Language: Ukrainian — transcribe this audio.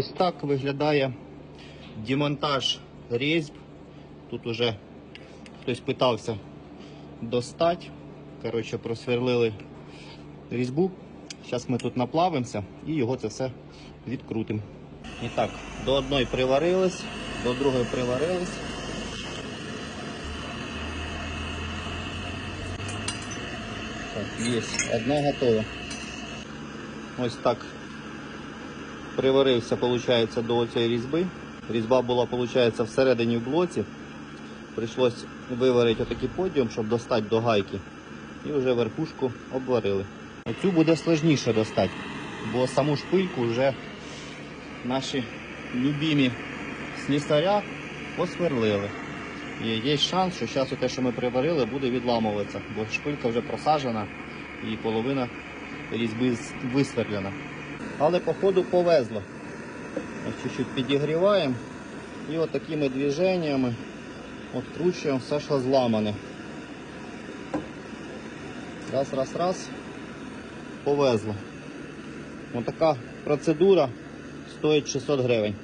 Ось так виглядає демонтаж різьб. Тут уже хтось питався достати. Коротше, просверлили різьбу. Зараз ми тут наплавимося і його це все відкрутимо. І так, до одної приварились, до другої приварились. Так, є, одна готова. Ось так приварився, виходить, до цієї різьби. Різьба була, виходить, всередині в блоці. Прийшлось виварити отакий подіум, щоб достати до гайки. І вже верхушку обварили. Оцю буде складніше достати, бо саму шпильку вже наші любимі слісаря посверлили. І є шанс, що зараз те, що ми приварили, буде відламуватися, бо шпилька вже просажена і половина різьби висверлена. Але походу повезло. Чуть-чуть підігріваємо і от такими движеннями откручуємо все, що зламане. Раз, раз, раз. Повезло. Ось така процедура стоїть 600 гривень.